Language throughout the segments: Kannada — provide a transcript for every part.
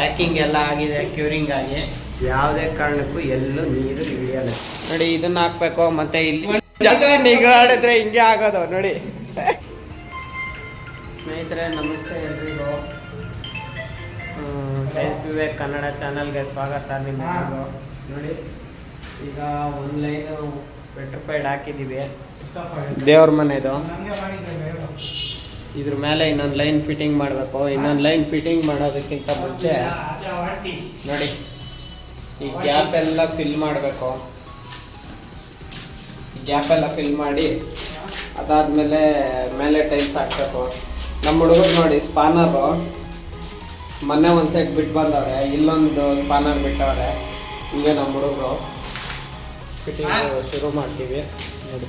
ಪ್ಯಾಕಿಂಗ್ ಎಲ್ಲ ಆಗಿದೆ ಕ್ಯೂರಿಂಗ್ ಆಗಿ. ಯಾವುದೇ ಕಾರಣಕ್ಕೂ ಎಲ್ಲೂ ನೀರು ಇಳಿಯಲ್ಲ ನೋಡಿ ಇದನ್ನ ಹಾಕ್ಬೇಕು ಮತ್ತೆ ಇಲ್ಲಿ ನಿಗಾಡಿದ್ರೆ ಹಿಂಗೆ ಆಗೋದು ನೋಡಿ. ಸ್ನೇಹಿತರೆ ನಮಸ್ತೆ ಎಲ್ರಿಗೂ. ಸೈನ್ಸ್ ವಿವೇಕ್ ಕನ್ನಡ ಚಾನಲ್ಗೆ ಸ್ವಾಗತ ನಿಮ್ಮ ನೋಡಿ ಈಗ ಒಂದು ಲೈನು ಪೆಟ್ರೋಫೈಡ್ ಹಾಕಿದ್ದೀವಿ. ದೇವ್ರ ಮನೆದು ಇದ್ರ ಮೇಲೆ ಇನ್ನೊಂದು ಲೈನ್ ಫಿಟ್ಟಿಂಗ್ ಮಾಡಬೇಕು. ಇನ್ನೊಂದು ಲೈನ್ ಫಿಟ್ಟಿಂಗ್ ಮಾಡೋದಕ್ಕಿಂತ ಮುಂಚೆ ನೋಡಿ, ಈ ಗ್ಯಾಪ್ ಎಲ್ಲ ಫಿಲ್ ಮಾಡಬೇಕು. ಗ್ಯಾಪ್ ಎಲ್ಲ ಫಿಲ್ ಮಾಡಿ, ಅದಾದ್ಮೇಲೆ ಮೇಲೆ ಟೈಲ್ಸ್ ಹಾಕಬೇಕು. ನಮ್ಮ ಹುಡುಗರು ನೋಡಿ ಸ್ಪಾನರು ಮೊನ್ನೆ ಒಂದು ಸೈಡ್ ಬಿಟ್ಟು ಬಂದವ್ರೆ, ಇಲ್ಲೊಂದು ಸ್ಪಾನರ್ ಬಿಟ್ಟವ್ರೆ, ಹಿಂಗೆ ನಮ್ಮ ಹುಡುಗರು ಫಿಟ್ಟಿಂಗ್ ಶುರು ಮಾಡ್ತೀವಿ. ನೋಡಿ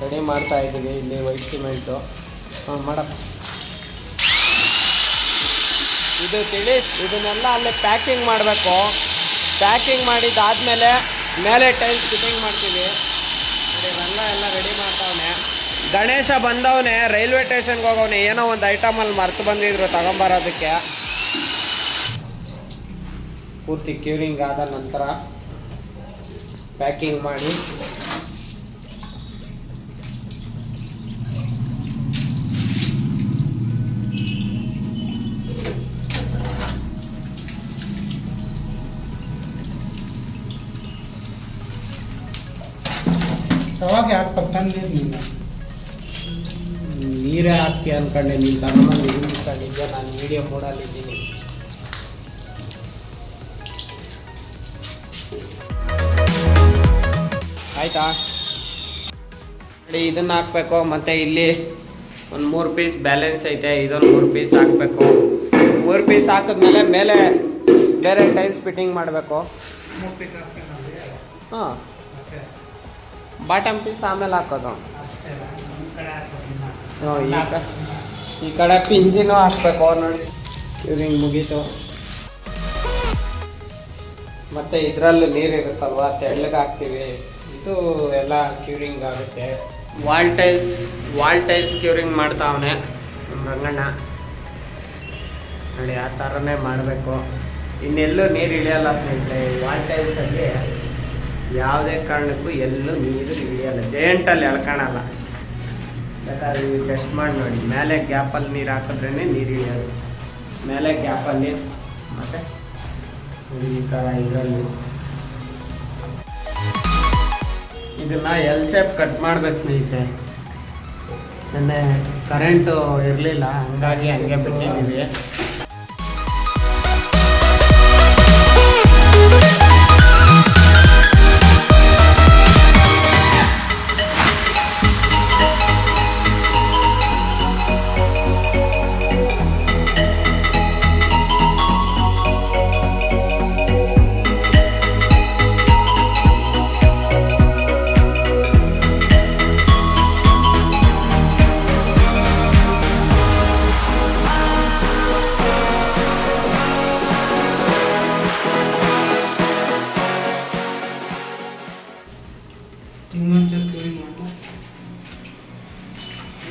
ರೆಡಿ ಮಾಡ್ತಾ ಇದ್ದೀವಿ ಇಲ್ಲಿ ವೈಟ್ ಸಿಮೆಂಟು ಮಾಡಪ್ಪ. ಇದು ತಿಳಿ, ಇದನ್ನೆಲ್ಲ ಅಲ್ಲೇ ಪ್ಯಾಕಿಂಗ್ ಮಾಡಬೇಕು. ಪ್ಯಾಕಿಂಗ್ ಮಾಡಿದ್ದಾದಮೇಲೆ ಮೇಲೆ ಟೈಲ್ಸ್ ಫಿಟ್ಟಿಂಗ್ ಮಾಡ್ತೀವಿ. ಇವೆಲ್ಲ ಎಲ್ಲ ರೆಡಿ ಮಾಡ್ತಾವನೆ ಗಣೇಶ ಬಂದವನೇ ರೈಲ್ವೆ ಸ್ಟೇಷನ್ಗೆ ಹೋಗವನೆ. ಏನೋ ಒಂದು ಐಟಮಲ್ಲಿ ಮರ್ತು ಬಂದಿದ್ರು ತಗೊಂಬರೋದಕ್ಕೆ. ಪೂರ್ತಿ ಕ್ಯೂರಿಂಗ್ ಆದ ನಂತರ ಪ್ಯಾಕಿಂಗ್ ಮಾಡಿ. ಯಾಕೆ ಪಕ್ಕಂದ್ರೆ ನೀನು ನೀರೇ ಹಾಕ್ತಿ ಅನ್ಕೊಂಡೆ ನೀನು ತಗೊಂಬಂದು ನಿಂತ್ಕೊಂಡಿದ್ದೆ ನಾನು ವಿಡಿಯೋ ಮೂಡಲ್ಲಿದ್ದೀನಿ ಆಯ್ತಾ? ಇದನ್ನು ಇದನ್ನ ಹಾಕ್ಬೇಕು. ಮತ್ತೆ ಇಲ್ಲಿ ಒಂದು ಮೂರು ಪೀಸ್ ಬ್ಯಾಲೆನ್ಸ್ ಐತೆ. ಇದೊಂದು ಮೂರು ಪೀಸ್ ಹಾಕ್ಬೇಕು. ಮೂರು ಪೀಸ್ ಹಾಕಿದ್ಮೇಲೆ ಮೇಲೆ ಬೇರೆ ಟೈಲ್ಸ್ ಫಿಟ್ಟಿಂಗ್ ಮಾಡಬೇಕು. ಹಾಂ. ಬಾಟಮ್ ಪೀಸ್ ಆಮೇಲೆ ಹಾಕೋದು. ಈ ಕಡೆ ಈ ಕಡೆ ಪಿಂಜಿನೂ ಹಾಕ್ಬೇಕು ನೋಡಿ. ಕ್ಯೂರಿಂಗ್ ಮುಗೀತು. ಮತ್ತೆ ಇದರಲ್ಲೂ ನೀರು ಇರುತ್ತಲ್ವ ತೆಳ್ಳಗೆ ಹಾಕ್ತೀವಿ. ಇದು ಎಲ್ಲ ಕ್ಯೂರಿಂಗ್ ಆಗುತ್ತೆ. Wall tiles wall tiles curing ಮಾಡ್ತಾವನೆ ನಮ್ಮ ರಂಗಣ್ಣ. ನೋಡಿ ಆ ಥರನೇ ಮಾಡಬೇಕು. ಇನ್ನೆಲ್ಲೂ ನೀರು ಇಳಿಯಲ್ಲ ಸ್ನೇಹಿತರೆ ವಾಲ್ ಟೈಲ್ಸಲ್ಲಿ ಯಾವುದೇ ಕಾರಣಕ್ಕೂ ಎಲ್ಲೂ ನೀರು ಇಳಿಯಲ್ಲ ಜೇಂಟಲ್ಲಿ ಎಳ್ಕೊಳಲ್ಲ ಬೇಕಾದ್ರೆ ನೀವು ಟೆಸ್ಟ್ ಮಾಡಿ ನೋಡಿ. ಮೇಲೆ ಗ್ಯಾಪಲ್ಲಿ ನೀರು ಹಾಕಿದ್ರೇ ನೀರು ಇಳಿಯೋದು ಮೇಲೆ ಗ್ಯಾಪಲ್ಲಿ ಮತ್ತು ಈ ಥರ ಇದರಲ್ಲಿ. ಇದನ್ನ ಎಲ್ ಶೇಪ್ ಕಟ್ ಮಾಡ್ಬೇಕು ಸ್ನೇಹಿತರೆ. ನೆನ್ನೆ ಕರೆಂಟು ಇರಲಿಲ್ಲ, ಹಂಗಾಗಿ ಹಂಗೆ ಬಿಟ್ಟಿದ್ದೀವಿ.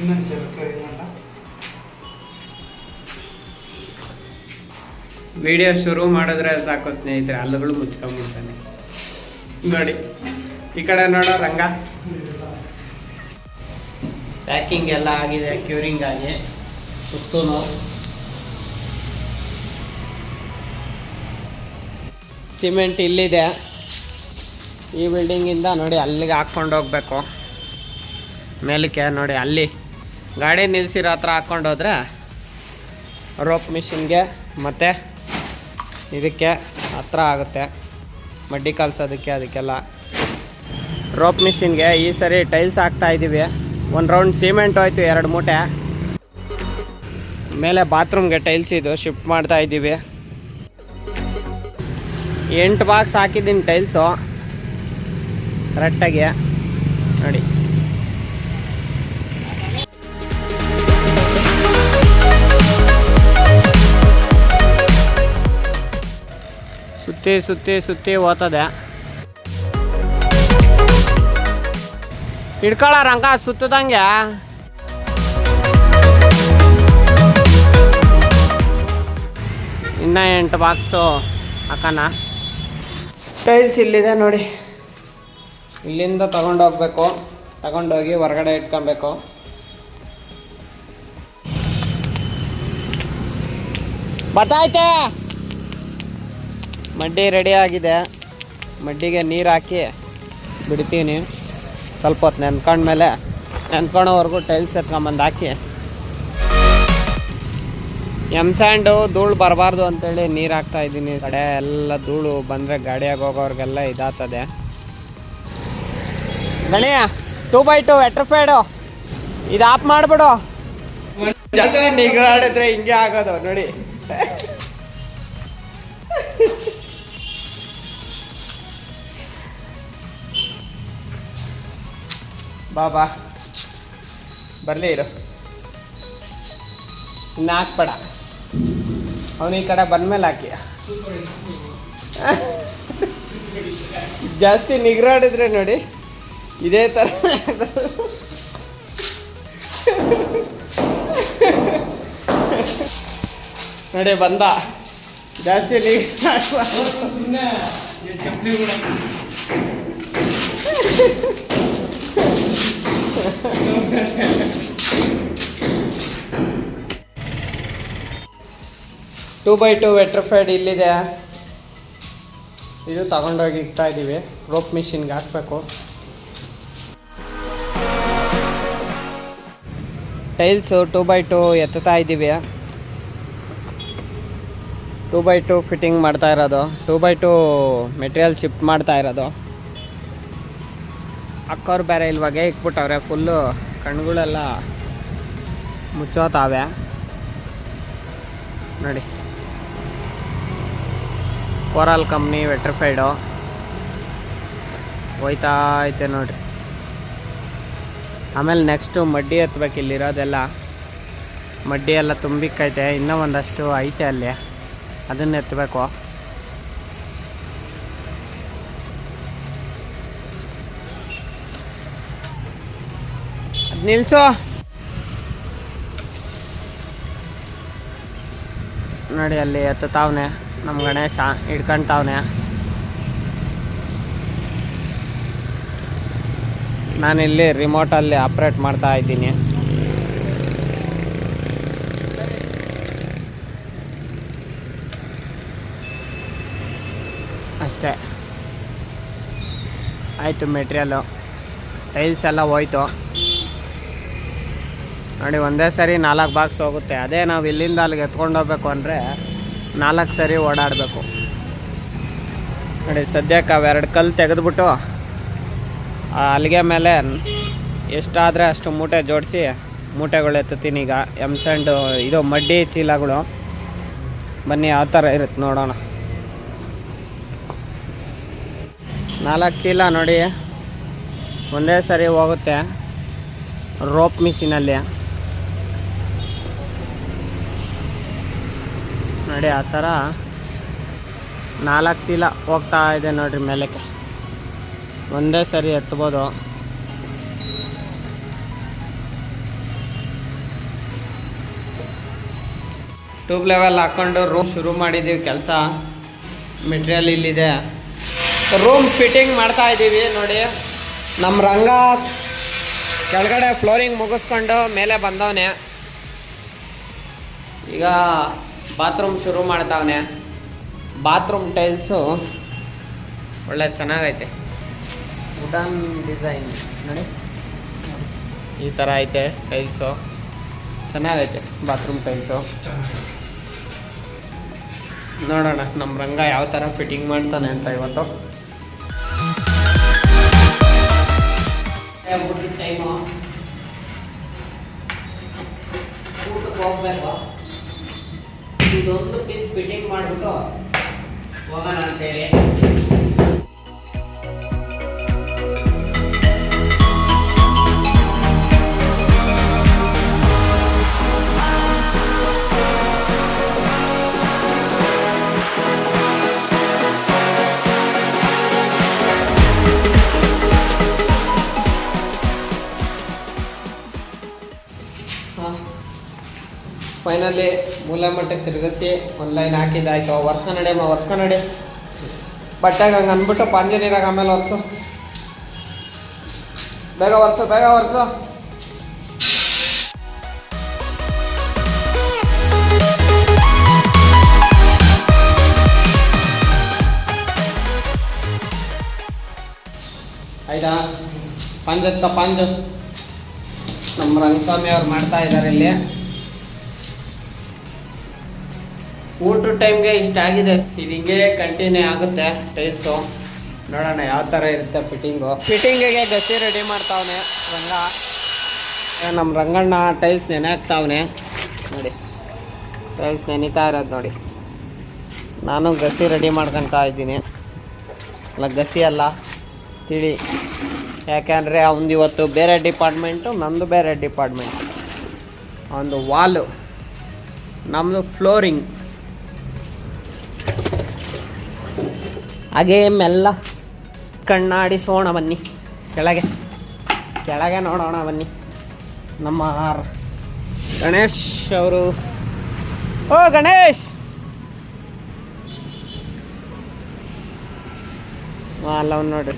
ಇನ್ನೊಂದು ವಿಡಿಯೋ ಶುರು ಮಾಡಿದ್ರೆ ಸಾಕು ಸ್ನೇಹಿತರೆ ಹಲ್ಲುಗಳು ಮುಚ್ಕೊಂಡ್ಬಿಡ್ತಾನೆ. ನೋಡಿ ಈ ಕಡೆ ನೋಡೋ ರಂಗ. ಪ್ಯಾಕಿಂಗ್ ಎಲ್ಲ ಆಗಿದೆ ಕ್ಯೂರಿಂಗ್ ಆಗಿ. ಸುತ್ತೂ ಸಿಮೆಂಟ್ ಇಲ್ಲಿದೆ. ಈ ಬಿಲ್ಡಿಂಗಿಂದ ನೋಡಿ ಅಲ್ಲಿಗೆ ಹಾಕ್ಕೊಂಡು ಹೋಗ್ಬೇಕು. ಮೇಲಕ್ಕೆ ನೋಡಿ ಅಲ್ಲಿ. ಗಾಡಿ ನಿಲ್ಸಿರೋ ಹತ್ರ ಹಾಕ್ಕೊಂಡೋದ್ರೆ ರೋಪ್ ಮಿಷಿನ್ಗೆ ಮತ್ತು ಇದಕ್ಕೆ ಹತ್ರ ಆಗುತ್ತೆ. ಮಡ್ಡಿ ಕಲ್ಸೋದಕ್ಕೆ ಅದಕ್ಕೆಲ್ಲ. ರೋಪ್ ಮಿಷಿನ್ಗೆ ಈ ಸರಿ ಟೈಲ್ಸ್ ಹಾಕ್ತಾ ಇದ್ದೀವಿ. ಒಂದು ರೌಂಡ್ ಸಿಮೆಂಟ್ ಹೋಯ್ತು, ಎರಡು ಮೂಟೆ. ಮೇಲೆ ಬಾತ್ರೂಮ್ಗೆ ಟೈಲ್ಸ್ ಇದು ಶಿಫ್ಟ್ ಮಾಡ್ತಾ ಇದ್ದೀವಿ. ಎಂಟು ಬಾಕ್ಸ್ ಹಾಕಿದ್ದೀನಿ ಟೈಲ್ಸು. ಕರೆಕ್ಟಾಗಿ. ನೋಡಿ. ಸುತ್ತಿ ಸುತ್ತಿ ಸುತ್ತಿ ಹೋತದೆ ಹಿಡ್ಕೊಳ್ಳ ರಂಗ, ಸುತ್ತದಂಗೆ. ಇನ್ನ ಎಂಟು ಬಾಕ್ಸು ಹಾಕೋಣ. ಟೈಲ್ಸ್ ಇಲ್ಲಿದೆ ನೋಡಿ. ಇಲ್ಲಿಂದ ತಗೊಂಡೋಗ್ಬೇಕು ತಗೊಂಡೋಗಿ ಹೊರಗಡೆ ಇಟ್ಕೊಬೇಕು. ಬತ್ತಾಯ್ತೆ? ಮಡ್ಡಿ ರೆಡಿ ಆಗಿದೆ. ಮಡ್ಡಿಗೆ ನೀರು ಹಾಕಿ ಬಿಡ್ತೀನಿ. ಸ್ವಲ್ಪ ಹೊತ್ತು ನೆನ್ಕೊಂಡ್ಮೇಲೆ ನೆನ್ಕೊಳೋವರೆಗೂ ಟೈಲ್ಸ್ ಎತ್ಕೊಂಬಂದು ಹಾಕಿ. ಎಂ ಸ್ಯಾಂಡು ಧೂಳು ಬರಬಾರ್ದು ಅಂತೇಳಿ ನೀರು ಹಾಕ್ತಾ ಇದ್ದೀನಿ. ಕಡೆ ಎಲ್ಲ ಧೂಳು ಬಂದರೆ ಗಾಡಿಯಾಗಿ ಹೋಗೋರಿಗೆಲ್ಲ ಇದಾಗ್ತದೆ. ಗಣಿಯ ಟೂ ಬೈ ಟು ಎಟ್ರಫೇಡು ಇದು ಆಫ್ ಮಾಡಿಬಿಡು. ನಿಗಾಡಿದ್ರೆ ಹಿಂಗೆ ಆಗೋದು, ನೋಡಿ. ಬಾ ಬಾ. ಬರಲೇ ಇರು. ಇನ್ನು ಹಾಕ್ಬೇಡ. ಅವನು ಈ ಕಡೆ ಬಂದ್ಮೇಲೆ ಹಾಕಿ. ಜಾಸ್ತಿ ನಿಗ್ರಾಡಿದ್ರೆ ನೋಡಿ, ಇದೇ ಥರ ನೋಡಿ, ಬಂದ. ಜಾಸ್ತಿ ನಿಗ್ರಾಡ್ಬಾರ್ದು. ಟೂ ಬೈ ಟೂ ವೆಟ್ರಫೈಡ್ ಇಲ್ಲಿದೆ. ಇದು ತಗೊಂಡೋಗಿ ಇಕ್ತಾ ಇದ್ದೀವಿ ರೋಪ್ ಮಿಷಿನ್ಗೆ ಹಾಕ್ಬೇಕು. ಟೈಲ್ಸು ಟೂ ಬೈ ಟೂ ಎತ್ತುತ್ತಾ ಇದ್ದೀವಿ ಟೂ ಬೈ ಟೂ ಫಿಟ್ಟಿಂಗ್ ಮಾಡ್ತಾ ಇರೋದು. Two by two material shift ಮಾಡ್ತಾ ಇರೋದು. ಅಕ್ಕವ್ರು ಬೇರೆ ಇಲ್ವಾಗೆ ಇಕ್ಬಿಟ್ಟವ್ರೆ. ಫುಲ್ಲು ಕಣ್ಗಳೆಲ್ಲ ಮುಚ್ಚೋತಾವೆ. ನೋಡಿ. Coral company, vitrified. ಹೋಯ್ತಾ ಐತೆ ನೋಡ್ರಿ. ಆಮೇಲೆ ನೆಕ್ಸ್ಟು ಮಡ್ಡಿ ಹತ್ಬೇಕು ಇಲ್ಲಿರೋದೆಲ್ಲ. ಮಡ್ಡಿ ಎಲ್ಲ ತುಂಬಿಕ್ಕೈತೆ, ಇನ್ನೂ ಒಂದಷ್ಟು ಐತೆ ಅಲ್ಲಿ. ಅದನ್ನ ಎತ್ತಬೇಕು ಅದು ನಿಲ್ಸು. ನೋಡಿ ಅಲ್ಲಿ ಎತ್ತತಾವ್ನೆ ನಮ್ಮ ಗಣೇಶ ಹಿಡ್ಕೊಂತವ್ನೆ. ನಾನಿಲ್ಲಿ ರಿಮೋಟಲ್ಲಿ ಆಪ್ರೇಟ್ ಮಾಡ್ತಾ ಇದ್ದೀನಿ. ಅಷ್ಟೇ. ಆಯಿತು ಮೆಟೀರಿಯಲ್ಲು ಟೈಲ್ಸ್ ಎಲ್ಲ ಹೋಯ್ತು. ನೋಡಿ ಒಂದೇ ಸರಿ ನಾಲ್ಕು ಬಾಕ್ಸ್ ಹೋಗುತ್ತೆ. ಅದೇ ನಾವು ಇಲ್ಲಿಂದ ಅಲ್ಲಿಗೆ ಎತ್ಕೊಂಡು ಹೋಗ್ಬೇಕು ಅಂದರೆ ನಾಲ್ಕು ಸರಿ ಓಡಾಡಬೇಕು. ನೋಡಿ, ಸದ್ಯಕ್ಕೆ ಅವೆರಡು ಕಲ್ಲು ತೆಗೆದುಬಿಟ್ಟು, ಆ ಅಲ್ಲಿಗೆ ಮೇಲೆ ಎಷ್ಟಾದರೆ ಅಷ್ಟು ಮೂಟೆ ಜೋಡಿಸಿ ಮೂಟೆಗಳು ಎತ್ತುತ್ತೀನಿ. ಈಗ ಎಂ ಸ್ಯಾಂಡು ಇದು ಮಡ್ಡಿ ಚೀಲಗಳು. ಬನ್ನಿ ಯಾವ ಥರ ಇರುತ್ತೆ ನೋಡೋಣ. ನಾಲ್ಕು ಚೀಲ ನೋಡಿ, ಒಂದೇ ಸರಿ ಹೋಗುತ್ತೆ ರೋಪ್ ಮಿಷಿನಲ್ಲಿ. ನೋಡಿ, ಆ ಥರ ನಾಲ್ಕು ಚೀಲ ಹೋಗ್ತಾ ಇದೆ ನೋಡಿರಿ ಮೇಲಕ್ಕೆ. ಒಂದೇ ಸರಿ ಎತ್ಬೋದು. ಟ್ಯೂಬ್ ಲೆವೆಲ್ ಹಾಕ್ಕೊಂಡು ರೂಮ್ ಶುರು ಮಾಡಿದ್ದೀವಿ ಕೆಲಸ. ಮೆಟೀರಿಯಲ್ ಇಲ್ಲಿದೆ. ರೂಮ್ ಫಿಟ್ಟಿಂಗ್ ಮಾಡ್ತಾ ಇದ್ದೀವಿ ನೋಡಿ. ನಮ್ಮ ರಂಗ ಕೆಳಗಡೆ ಫ್ಲೋರಿಂಗ್ ಮುಗಿಸ್ಕೊಂಡು ಮೇಲೆ ಬಂದವನೇ. ಈಗ ಬಾತ್ರೂಮ್ ಶುರು ಮಾಡ್ತಾವನೆ. ಬಾತ್ರೂಮ್ ಟೈಲ್ಸು ಒಳ್ಳೆ ಚೆನ್ನಾಗೈತೆ. Wooden design. ನೋಡಿ. ಈ ಥರ ಐತೆ ಟೈಲ್ಸು. ಚೆನ್ನಾಗೈತೆ ಬಾತ್ರೂಮ್ ಟೈಲ್ಸು. ನೋಡೋಣ ನಮ್ಮ ರಂಗ ಯಾವ ಥರ ಫಿಟ್ಟಿಂಗ್ ಮಾಡ್ತಾನೆ ಅಂತ ಇವತ್ತು. ಟೈಮು ಊಟಕ್ಕೆ ಹೋಗ್ಬೇಕು. ಇದೊಂದು ಪೀಸ್ ಫಿಟ್ಟಿಂಗ್ ಮಾಡಿಬಿಟ್ಟು ಮೂಲ ಮಟ್ಟಕ್ಕೆ ತಿರುಗಿಸಿ ಒಂದು ಲೈನ್ ಹಾಕಿದ್ದಾಯ್ತು ವರ್ಷ ನಡೆಯಮ್ಮ ವರ್ಷ ನಡೆ. ಬಟ್ಟೆಗೆ ಹಂಗೆ ಅಂದ್ಬಿಟ್ಟು ಪಾಂಜಿ ನೀರಾಗ ಆಮೇಲೆ ಒರೆಸು. ಬೇಗ ಒರೆಸು ಬೇಗ ಒರೆಸು. ಆಯ್ತಾ? ಪಂಜತ್ತ ಪಂಜ. ನಮ್ಮ ರಂಗಸ್ವಾಮಿ ಅವ್ರು ಮಾಡ್ತಾ ಇದ್ದಾರೆ ಇಲ್ಲಿ. ಊಟ ಟೈಮ್ಗೆ ಇಷ್ಟ ಆಗಿದೆ. ಇದು ಹಿಂಗೆ ಕಂಟಿನ್ಯೂ ಆಗುತ್ತೆ ಟೈಲ್ಸು ನೋಡೋಣ ಯಾವ ಥರ ಇರುತ್ತೆ ಫಿಟ್ಟಿಂಗು ಫಿಟ್ಟಿಂಗಿಗೆ ಗಸಿ ರೆಡಿ ಮಾಡ್ತಾವನೆ, ರಂಗ. ನಮ್ಮ ರಂಗಣ್ಣ ಟೈಲ್ಸ್ ನೆನೆ ಹಾಕ್ತಾವನೆ ನೋಡಿ ಟೈಲ್ಸ್ ನೆನಿತಾ ಇರೋದು ನೋಡಿ. ನಾನು ಗಸಿ ರೆಡಿ ಮಾಡ್ಕೊತಾ ಇದ್ದೀನಿ. ಅಲ್ಲ, ಗಸಿ ಅಲ್ಲ, ತಿಳಿ. ಯಾಕೆಂದರೆ ಅವನದು ಇವತ್ತು ಬೇರೆ ಡಿಪಾರ್ಟ್ಮೆಂಟು ನಮ್ಮದು ಬೇರೆ ಡಿಪಾರ್ಟ್ಮೆಂಟ್ ಒಂದು ವಾಲು ನಮ್ಮದು ಫ್ಲೋರಿಂಗ್ ಹಾಗೇ ಮೆಲ್ಲ ಕಣ್ಣಾಡಿಸೋಣ ಬನ್ನಿ. ಕೆಳಗೆ. ಕೆಳಗೆ ನೋಡೋಣ ಬನ್ನಿ. ನಮ್ಮ ಗಣೇಶ್ ಅವರು. ಓ, ಗಣೇಶ್! ಅಲ್ಲ ನೋಡ್ರಿ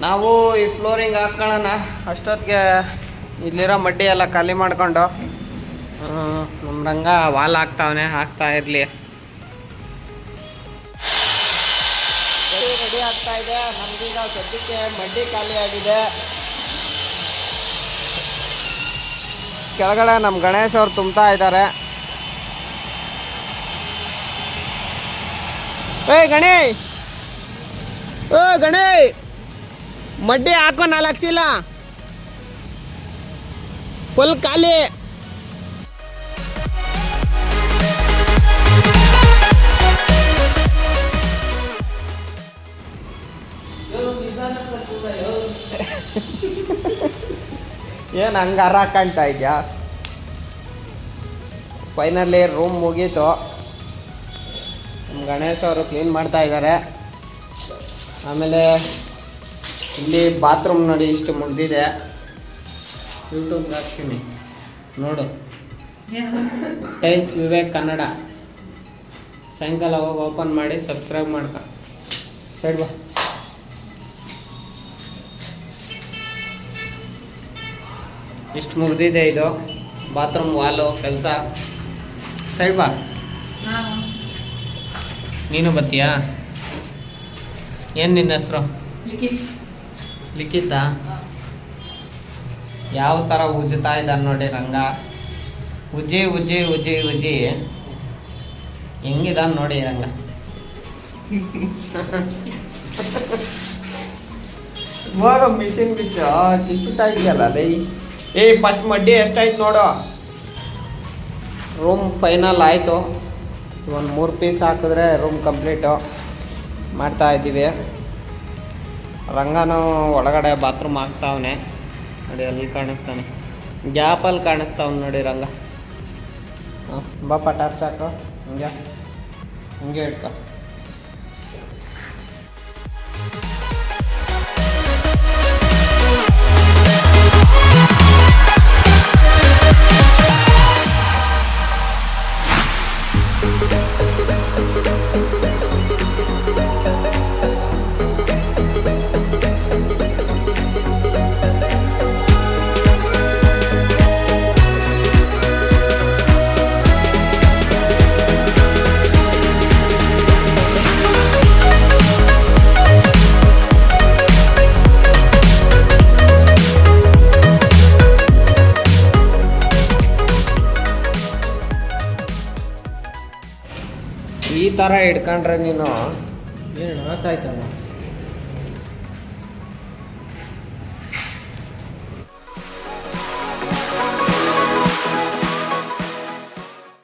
ನಾವು ಈ ಫ್ಲೋರಿಂಗ್ ಹಾಕ್ಕೊಳ್ಳೋಣ ಅಷ್ಟೊತ್ತಿಗೆ ಇಲ್ಲಿರೋ ಮಡ್ಡಿ ಎಲ್ಲ ಖಾಲಿ ಮಾಡ್ಕೊಂಡು. ನಮ್ಮ ರಂಗ ವಾಲ್ ಹಾಕ್ತಾವನೆ, ಹಾಕ್ತಾ ಇರಲಿ. ಸದ್ಯಕ್ಕೆ ಮಡ್ಡಿ ಆಗಿದೆ. ಕೆಳಗಡೆ ನಮ್ಮ ಗಣೇಶ್ ಅವ್ರು ತುಂಬ್ತಾ ಇದ್ದಾರೆ. ಏ, ಗಣೇ! ಓ ಗಣೇ! ಮಡ್ಡಿ ಹಾಕೋ ನಾಲ್ಕು ಚೀಲ ಫುಲ್ ಖಾಲಿ. ಏನು ಹಂಗೆ ಅರ ಕಾಣ್ತಾ ಇದೆಯಾ? ಫೈನಲಿ ರೂಮ್ ಮುಗೀತು. ನಮ್ಮ ಗಣೇಶ ಅವರು ಕ್ಲೀನ್ ಮಾಡ್ತಾ ಇದ್ದಾರೆ ಆಮೇಲೆ ಇಲ್ಲಿ ಬಾತ್ರೂಮ್ ನೋಡಿ ಇಷ್ಟು ಮುಗ್ದಿದೆ. ಯೂಟ್ಯೂಬ್ಗೆ ಹಾಕ್ತೀನಿ ನೋಡು. ಟೈಮ್ಸ್ ವಿವೇಕ್ ಕನ್ನಡ. ಸಾಯಂಕಾಲ ಹೋಗಿ ಓಪನ್ ಮಾಡಿ ಸಬ್ಸ್ಕ್ರೈಬ್ ಮಾಡ್ಕ. ಸೈಡ್ ಬಾ. ಇಷ್ಟು ಮುಗ್ದಿದೆ ಇದು. ಬಾತ್ರೂಮ್ ವಾಲು ಕೆಲಸ. ಸೈಡ್ ಬಾ. ನೀನು ಬತ್ತೀಯಾ ಏನು ನಿನ್ನ ಹೆಸರು? ಲಿಖಿತ. ಯಾವ ಥರ ಉಜ್ಜುತ್ತಾ ಇದ್ದಾನೆ ನೋಡಿ ರಂಗ. ಉಜ್ಜಿ ಉಜ್ಜಿ ಉಜ್ಜಿ ಉಜ್ಜಿ. ಹೆಂಗಿದಾನ ನೋಡಿ ರಂಗ. ಇವಾಗ ಮಿಷಿನ್ ಬಿಚ್ಚ. ಕಿಸಿತಾ ಇದೆಯಲ್ಲ ಲೈ. ಏ ಫಸ್ಟ್ ಮಡ್ಡಿ ಎಷ್ಟಾಯ್ತು ನೋಡು. ರೂಮ್ ಫೈನಲ್ ಆಯಿತು. ಒಂದು ಮೂರು ಪೀಸ್ ಹಾಕಿದ್ರೆ ರೂಮ್ ಕಂಪ್ಲೀಟು ಮಾಡ್ತಾ ಇದ್ದೀವಿ. ರಂಗನೂ ಒಳಗಡೆ ಬಾತ್ರೂಮ್ ಹಾಕ್ತಾವನೆ. ನೋಡಿ, ಅಲ್ಲಿ ಕಾಣಿಸ್ತಾನೆ. ಗ್ಯಾಪಲ್ಲಿ ಕಾಣಿಸ್ತಾವ್ ನೋಡಿ ರಂಗ. ಹಾಂ ಬಾಪ ಟಾರ್ಚ್ ಹಾಕು ಹಿಂಗೆ. ಹಿಂಗೆ ಇಟ್ಕೊ. ಥರ ಹಿಡ್ಕೊಂಡ್ರೆ ನೀನು ಏನು ಆತಾಯ್ತಲ್ಲ